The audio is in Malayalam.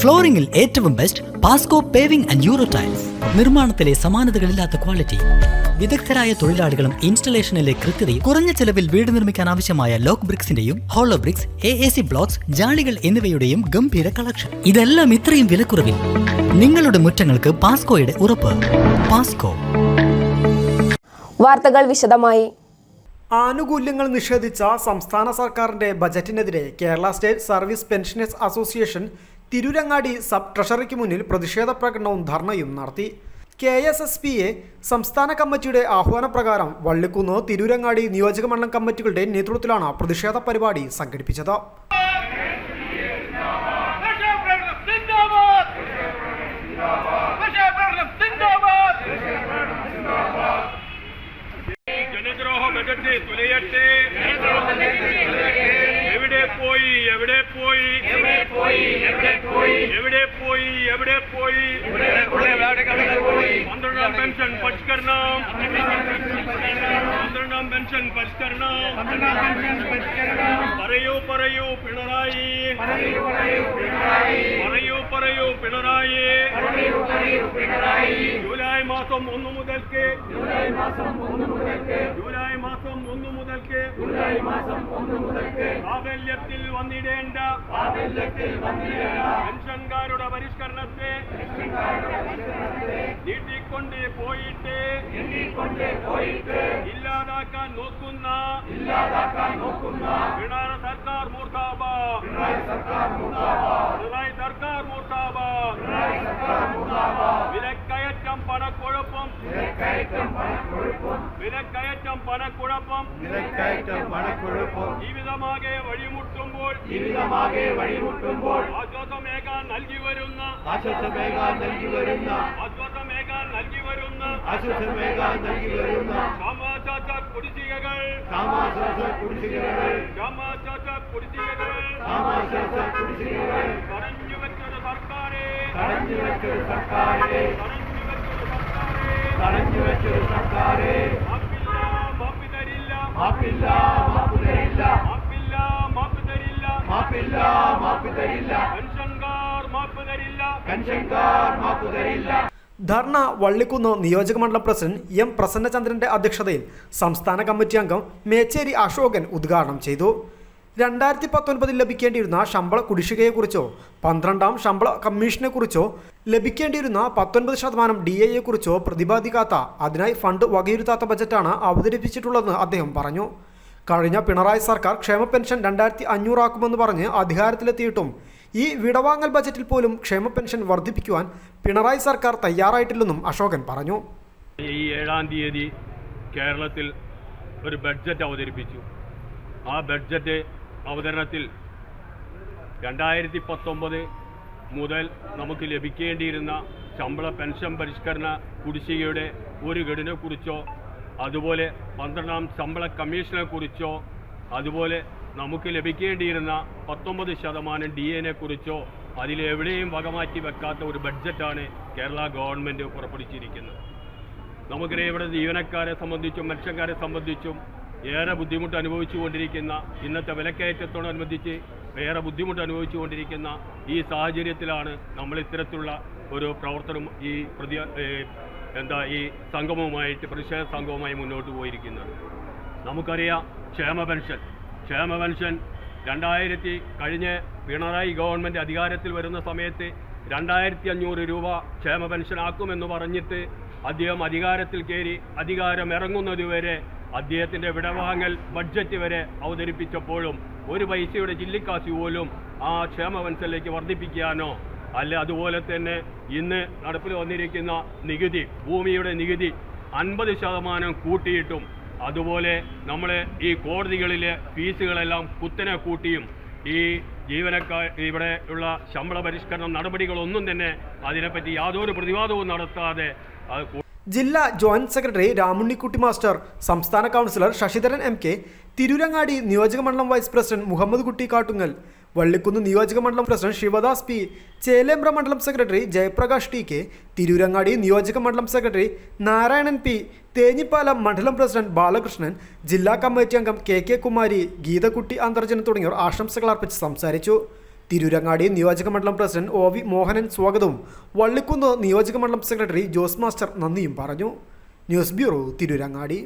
ഫ്ലോറിംഗിൽ ഏറ്റവും best Pasco paving and Euro tiles നിർമ്മാണത്തിലെ സമാനതകളില്ലാത്ത ക്വാളിറ്റി വിദഗ്ധരായ തൊഴിലാളികളും ഇൻസ്റ്റലേഷനിലെ കൃത്യതയും കുറഞ്ഞ ചെലവിൽ വീട് നിർമ്മിക്കാൻ ആവശ്യമായ lock ബ്രിക്സിന്റെയും hollow bricks A A C blocks ജാളികൾ എന്നിവയുടെയും ഗംഭീര കളക്ഷൻ ഇതെല്ലാം ഇത്രയും വിലക്കുറവിൽ നിങ്ങളുടെ മുറ്റങ്ങൾക്ക് പാസ്കോയുടെ ഉറപ്പ്. പാസ്കോ വാർത്തകൾ വിശദമായി. ആനുകൂല്യങ്ങൾ നിഷേധിച്ച സംസ്ഥാന സർക്കാരിന്റെ ബജറ്റിനെതിരെ Kerala state service pensioners association Tirurangadi sub ട്രഷറിക്ക് മുന്നിൽ പ്രതിഷേധ പ്രകടനവും ധർണയും നടത്തി. K S S P A സംസ്ഥാന കമ്മിറ്റിയുടെ ആഹ്വാനപ്രകാരം വള്ളിക്കുന്ന് തിരൂരങ്ങാടി നിയോജകമണ്ഡലം കമ്മിറ്റികളുടെ നേതൃത്വത്തിലാണ് പ്രതിഷേധ പരിപാടി സംഘടിപ്പിച്ചത്. എവിടെ പോയി എവിടെ പോയി എവിടെ പോയി പന്ത്രണ്ടാം പെൻഷൻ പരിഷ്കരണം പന്ത്രണ്ടാം പെൻഷൻ പരിഷ്കരണം പറയൂ പറയൂ പിണറായി പറയൂ പറയൂ പിണറായി ജൂലൈ മാസം ഒന്ന് മുതൽക്ക്. ജൂലൈ മാസം ഒന്ന് മുതൽക്ക്. പ്രാബല്യത്തിൽ വന്നിടേണ്ട. പെൻഷൻകാരുടെ പരിഷ്കരണത്തെ നീട്ടിക്കൊണ്ട് പോയിട്ട്. ഇല്ലാതാക്കാൻ നോക്കുന്ന. പിണറായി സർക്കാർ മൂർഖാബ പിണറായി സർക്കാർ മൂർഖാബ വിലക്കയറ്റം പണക്കുഴപ്പം. വിലക്കയറ്റം പണക്കുഴപ്പം. ജീവിതമാകെ വഴിമുട്ടുമ്പോൾ. ജീവിതമാകെ വഴിമുട്ടുമ്പോൾ. ആശ്വാസമേകാൻ നൽകി വരുന്ന. ആശ്വാസമേകാൻ നൽകി വരുന്ന. ആശ്വാസമേകാൻ നൽകി വരുന്ന. ആശ്വാസമേകാൻ നൽകി വരുന്ന. സമാശ്വാസ കുടിശ്ശികകൾ. സാമാശ്വാസ കുടിശ്ശികകൾ. സമാശ്വാസ കുടിശ്ശികകൾ. സാമാശ്വാസ കുടിശ്ശികകൾ. തടഞ്ഞു വെച്ചൊരു സർക്കാരെ. വെച്ചൊരു സർക്കാരെ. മാപ്പില്ല മാപ്പ് തരില്ല പെൻഷൻകാർ മാപ്പ് തരില്ല ധർണ വള്ളിക്കുന്ന് നിയോജകമണ്ഡലം പ്രസിഡന്റ് എം പ്രസന്നചന്ദ്രന്റെ അധ്യക്ഷതയിൽ സംസ്ഥാന കമ്മിറ്റി അംഗം മേച്ചേരി അശോകൻ ഉദ്ഘാടനം ചെയ്തു. രണ്ടായിരത്തി പത്തൊൻപതിൽ ലഭിക്കേണ്ടിയിരുന്ന ശമ്പള കുടിശ്ശികയെക്കുറിച്ചോ പന്ത്രണ്ടാം ശമ്പള കമ്മീഷനെക്കുറിച്ചോ ലഭിക്കേണ്ടിയിരുന്ന പത്തൊൻപത് ശതമാനം ഡി എയെക്കുറിച്ചോ പ്രതിപാദിക്കാത്ത അതിനായി ഫണ്ട് വകയിരുത്താത്ത ബജറ്റാണ് അവതരിപ്പിച്ചിട്ടുള്ളതെന്ന് അദ്ദേഹം പറഞ്ഞു. കഴിഞ്ഞ പിണറായി സർക്കാർ ക്ഷേമ പെൻഷൻ രണ്ടായിരത്തി അഞ്ഞൂറാക്കുമെന്ന് പറഞ്ഞ് അധികാരത്തിലെത്തിയിട്ടും ഈ വിടവാങ്ങൽ ബജറ്റിൽ പോലും ക്ഷേമ പെൻഷൻ വർദ്ധിപ്പിക്കുവാൻ പിണറായി സർക്കാർ തയ്യാറായിട്ടില്ലെന്നും അശോകൻ പറഞ്ഞു. ഈ ഏഴാം തീയതി കേരളത്തിൽ ഒരു ബഡ്ജറ്റ് അവതരിപ്പിച്ചു. ആ ബഡ്ജറ്റ് അവതരണത്തിൽ രണ്ടായിരത്തി പത്തൊമ്പത് മുതൽ നമുക്ക് ലഭിക്കേണ്ടിയിരുന്ന ശമ്പള പെൻഷൻ പരിഷ്കരണ കുടിശ്ശികയുടെ ഒരു ഘടനയെക്കുറിച്ചോ അതുപോലെ പന്ത്രണ്ടാം ശമ്പള കമ്മീഷനെക്കുറിച്ചോ അതുപോലെ നമുക്ക് ലഭിക്കേണ്ടിയിരുന്ന പത്തൊമ്പത് ശതമാനം ഡി എനെ കുറിച്ചോ അതിലെവിടെയും വകമാറ്റി വെക്കാത്ത ഒരു ബഡ്ജറ്റാണ് കേരള ഗവൺമെന്റ് പുറപ്പെടുവിച്ചിരിക്കുന്നത്. നമുക്കറിയാം ഇവിടെ ജീവനക്കാരെ സംബന്ധിച്ചും മനുഷ്യക്കാരെ സംബന്ധിച്ചും ഏറെ ബുദ്ധിമുട്ട് അനുഭവിച്ചുകൊണ്ടിരിക്കുന്ന ഇന്നത്തെ വിലക്കയറ്റത്തോടനുബന്ധിച്ച് ഏറെ ബുദ്ധിമുട്ട് അനുഭവിച്ചുകൊണ്ടിരിക്കുന്ന ഈ സാഹചര്യത്തിലാണ് നമ്മൾ ഇത്തരത്തിലുള്ള ഒരു പ്രവർത്തനം ഈ പ്രതി എന്താ ഈ സംഗമവുമായിട്ട് പ്രതിഷേധ സംഘവുമായി മുന്നോട്ട് പോയിരിക്കുന്നത്. നമുക്കറിയാം ക്ഷേമ പെൻഷൻ. ക്ഷേമ പെൻഷൻ രണ്ടായിരത്തി കഴിഞ്ഞ് പിണറായി ഗവൺമെന്റ് അധികാരത്തിൽ വരുന്ന സമയത്ത് രണ്ടായിരത്തി അഞ്ഞൂറ് രൂപ ക്ഷേമ പെൻഷൻ ആക്കുമെന്ന് പറഞ്ഞിട്ട് അദ്ദേഹം അധികാരത്തിൽ കയറി അധികാരം ഇറങ്ങുന്നതുവരെ അദ്ദേഹത്തിന്റെ വിടവാങ്ങൽ ബഡ്ജറ്റ് വരെ അവതരിപ്പിച്ചപ്പോഴും ഒരു പൈസയുടെ ചില്ലിക്കാശ് പോലും ആ ക്ഷേമ മനസ്സിലേക്ക് വർദ്ധിപ്പിക്കാനോ അല്ല അതുപോലെ തന്നെ ഇന്ന് നടപ്പിൽ വന്നിരിക്കുന്ന നികുതി ഭൂമിയുടെ നികുതി അൻപത് ശതമാനം കൂട്ടിയിട്ടും അതുപോലെ നമ്മൾ ഈ കോടതികളിലെ ഫീസുകളെല്ലാം കുത്തനെ കൂട്ടിയും ഈ ജീവനക്കാർ ഇവിടെ ഉള്ള ശമ്പള പരിഷ്കരണ നടപടികളൊന്നും തന്നെ അതിനെപ്പറ്റി യാതൊരു പ്രതിവാദവും നടത്താതെ അത് ജില്ലാ ജോയിന്റ് സെക്രട്ടറി രാമുണ്ണിക്കുട്ടി മാസ്റ്റർ സംസ്ഥാന councillor Sasidharan M K Tirurangadi നിയോജകമണ്ഡലം വൈസ് പ്രസിഡന്റ് മുഹമ്മദ് കുട്ടി കാട്ടുങ്ങൽ വള്ളിക്കുന്ന് നിയോജക മണ്ഡലം പ്രസിഡന്റ് ശിവദാസ് പി ചേലേമ്പ്ര മണ്ഡലം secretary Jayaprakash T K Tirurangadi നിയോജക മണ്ഡലം സെക്രട്ടറി നാരായണൻ പി തേഞ്ഞിപ്പാലം മണ്ഡലം പ്രസിഡന്റ് ബാലകൃഷ്ണൻ ജില്ലാ കമ്മിറ്റി അംഗം കെ കെ കുമാരി ഗീതകുട്ടി അന്തർജനം തുടങ്ങിയവർ ആശംസകൾ അർപ്പിച്ച് സംസാരിച്ചു. തിരൂരങ്ങാടി നിയോജക മണ്ഡലം പ്രസിഡന്റ് ഒ വി മോഹനൻ സ്വാഗതവും. വള്ളിക്കുന്ന് നിയോജക മണ്ഡലം സെക്രട്ടറി ജോസ് മാസ്റ്റർ നന്ദിയും പറഞ്ഞു. News bureau Tirurangadi.